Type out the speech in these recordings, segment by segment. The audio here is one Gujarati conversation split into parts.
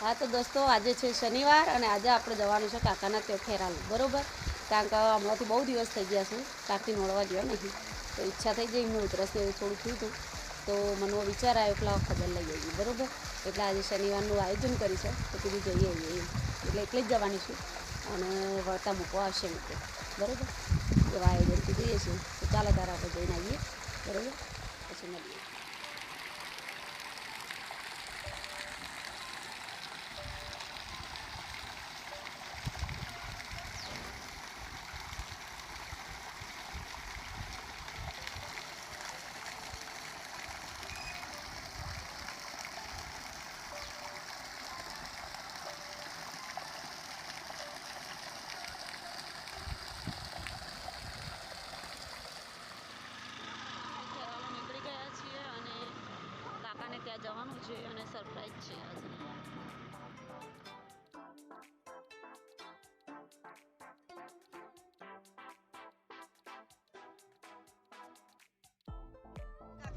હા, તો દોસ્તો, આજે છે શનિવાર અને આજે આપણે જવાનું છે કાકાના ત્યાં ફેરાનું, બરોબર? કારણ કે હમણાંથી બહુ દિવસ થઈ ગયા છે કાકી મળવા ગયો નહીં. તો ઈચ્છા થઈ ગઈ, હું ઉધરસને એવું થોડું થયું હતું તો મને વિચાર આવ્યો લાવો ખબર લઈ આવી બરોબર? એટલે આજે શનિવારનું આયોજન કરી છે, તો કીધું જઈએ આવીએ એમ. એટલે એકલી જ જવાની છું અને વળતા મૂકવા આવશે મૂકે બરાબર? એવા આયોજન જઈએ છીએ તો ચાલો તારા આપણે જઈને આવીએ, બરાબર? પછી મળીએ.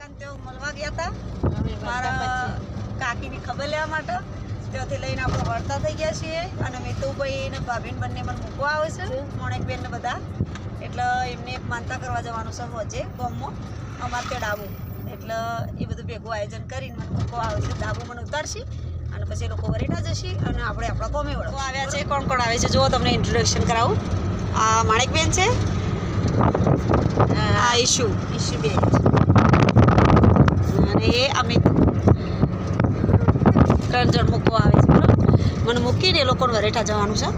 કાકાને તેઓ મળવા ગયા હતા મારા કાકીની ખબર લેવા માટે. ત્યાંથી લઈને આપણે વળતા થઈ ગયા છીએ. અને મિતુભાઈ અને ભાભીન બંને મને મૂકવા આવે છે. મોણેકબેન ને બધા. એટલે એમને માનતા કરવા જવાનું છે હોજે ગોમમાં. અમારે ત્યાં ડાબુ. એટલે એ બધું ભેગું આયોજન કરીને મને મૂકવા આવે છે. ડાબુ મને ઉતારશે અને પછી એ લોકો વરીના જશે અને આપણે આપણા ગોમે વળો આવ્યા છે? કોણ કોણ આવે છે? જુઓ તમને ઇન્ટ્રોડક્શન કરાવું. આ માણેકબેન છે? આ ઈશુ. ઈશુબેન. અને એ અમિત ત્રણ મૂકવા આવે છે, બરાબર? મને મૂકીને એ લોકોને વરેઠા જવાનું છે.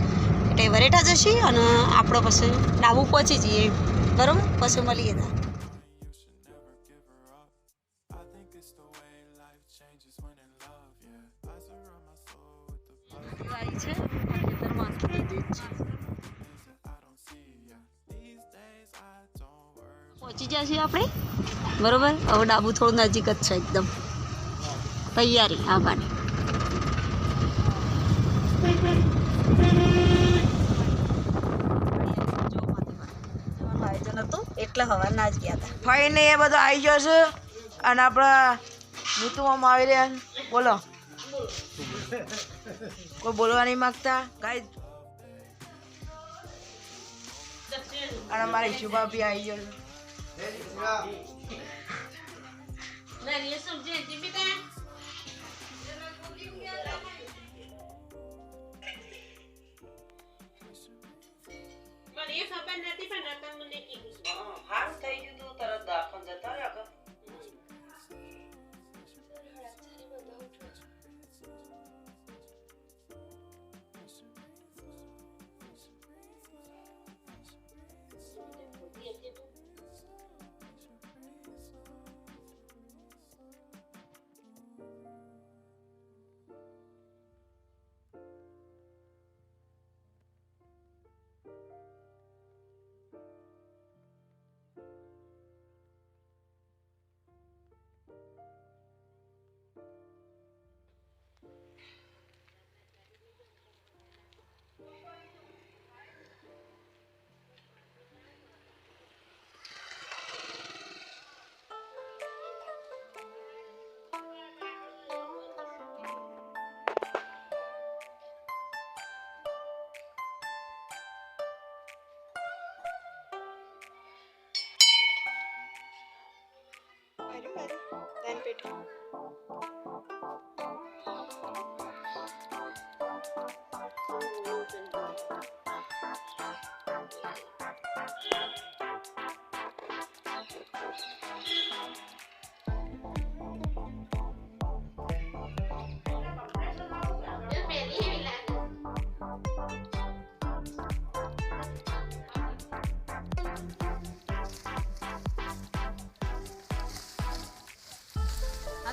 એટલે વરેઠા જશે અને આપણે પછી ડાબું પહોંચી જઈએ. બરાબર? પછી મળીએ ત્યાં. છે. પહોંચી ગયા છીએ આપણે. બરોબર? હવે ડાબુ થોડું નજીક જ છે એકદમ. તૈયારી આવવાની એટલે હવા ના જ ગયા હતા. ફાઈને એ બધો આવી ગયો છે અને આપણા નીતુમાં આવી રહ્યા બોલો. કોઈ બોલવા નહીં માગતા? ગાય અને મારી શુભા બી આવી ગયો છે. Hey,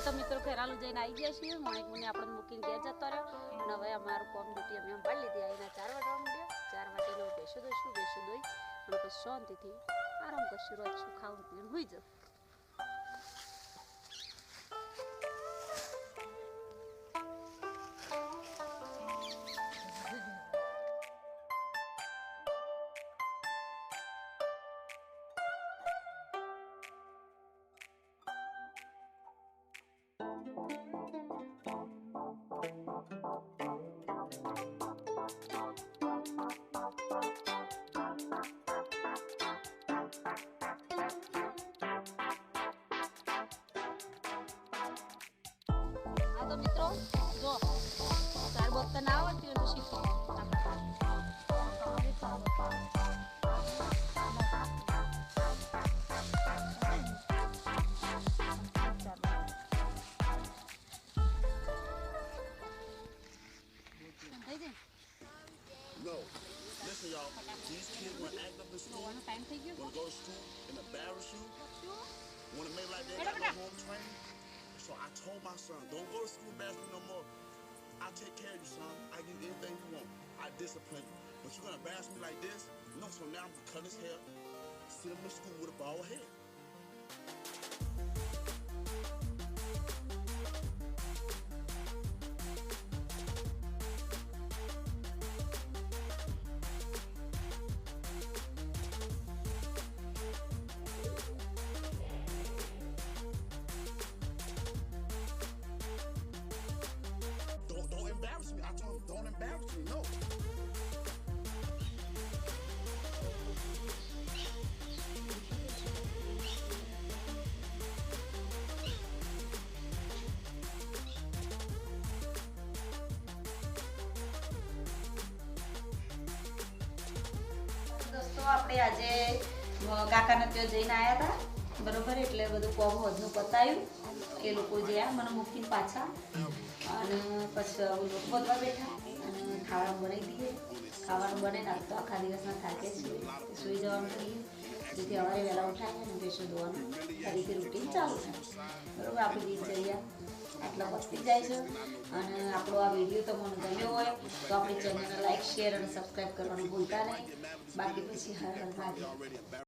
તો મિત્રો ખેરાલુ જઈને આવી ગયા છીએ. મોણેક મને આપણે મૂકીને ઘેર જતો હવે અમારું કોમ ડ્યુટી અમે સંભાળી લીધી. આવીને ચાર વાગવા માંડ્યો. ચાર વાગે બેસું દઈશું, બેસું દઈ. અને પછી શાંતિથી આરામ કરશું રોજ શું ખાવું પીવું હોઈ જવું તો મિત્રો જો ચાર બોલતા ના આવડતી હોય તો શીખો થઈ જાય No. Listen, y'all. These kids want to act up in school, જોવાનો ટાઈમ થઈ ગયો want to go to school and embarrass you, want to make like they got no home training. So I told my son, don't go to school me no more. I'll take care of you, son. I give you anything you want. I discipline you. But you're to embarrass me like this? No, so now I'm to cut his hair, send him to school with a bald head. આપણે આજે કાકાના ત્યાં જઈને આવ્યા હતા બરોબર, એટલે બધું કોમ હોદનું પતાયું. એ લોકો જ્યાં મને મૂકીને પાછા. અને પછી લોકો બધવા બેઠા. અને ખાવાનું બનાવી દઈએ. ખાવાનું બને નાખતો આખા દિવસના થાકે છે. સુઈ જવાનું કરીએ જેથી અમારે વહેલા ઉઠાય બેસું દોવાનું. ફરીથી રૂટીન ચાલુ થાય બરોબર? આપણી દિનચર્યા આટલા પતી જાય છે. અને આપણો આ વીડિયો તમને ગમ્યો હોય, તો આપણી ચેનલને લાઈક શેર અને સબસ્ક્રાઈબ કરવાનું ભૂલતા નહીં. બાકી પછી હર હર